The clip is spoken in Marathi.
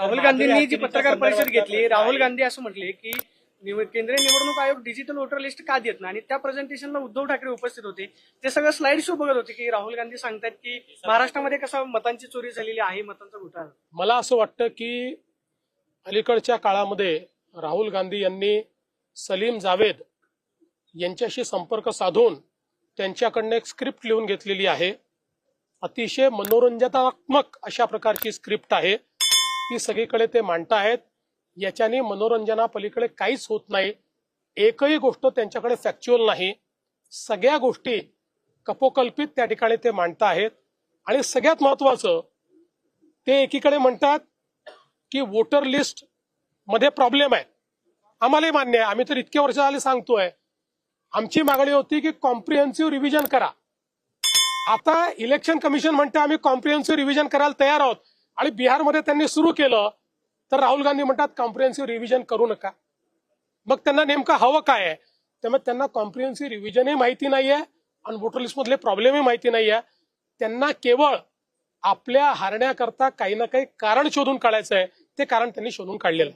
राहुल गांधींनी जी पत्रकार परिषद घेतली राहुल. गांधी असं म्हटले की केंद्रीय निवडणूक आयोग डिजिटल वोटर लिस्ट का देत नाही? आणि त्या प्रेझेंटेशनला उद्धव ठाकरे उपस्थित होते. ते सगळं स्लाइड शो बघत होते की राहुल गांधी सांगतात की महाराष्ट्रामध्ये कसं मतांची चोरी झालेली आहे मतांचा घोटाळा. मला असं वाटतं की अलीकडच्या काळामध्ये राहुल गांधी यांनी सलीम जावेद यांच्याशी संपर्क साधून त्यांच्याकडनं एक स्क्रिप्ट लिहून घेतलेली आहे. अतिशय मनोरंजनात्मक अशा प्रकारची स्क्रिप्ट आहे. ती सगळीकडे ते मांडताहेत याच्याने मनोरंजनापलीकडे काहीच होत नाही. एकही गोष्ट त्यांच्याकडे फॅक्च्युअल नाही. सगळ्या गोष्टी कपोकल्पित त्या ठिकाणी ते मांडत आहेत आणि सगळ्यात महत्वाचं ते एकीकडे म्हणतात की वोटर लिस्टमध्ये प्रॉब्लेम आहे. आम्हालाही मान्य आहे. आम्ही तर इतके वर्ष झाले सांगतोय. आमची मागणी होती की कॉम्प्रिहेन्सिव्ह रिव्हिजन करा. आता इलेक्शन कमिशन म्हणते आम्ही कॉम्प्रिहेन्सिव्ह रिव्हिजन करायला तयार आहोत. आणि बिहारमध्ये त्यांनी सुरू केलं तर राहुल गांधी म्हणतात कॉम्प्रिहेन्सिव्ह रिव्हिजन करू नका. मग त्यांना नेमकं हवं काय आहे? त्यामुळे त्यांना कॉम्प्रिहेन्सिव्ह रिव्हिजनही माहिती नाहीये आणि वोटर लिस्टमधले प्रॉब्लेमही माहिती नाहीये. त्यांना केवळ आपल्या हारण्याकरता काही ना काही कारण शोधून काढायचं आहे. ते कारण त्यांनी शोधून काढलेलं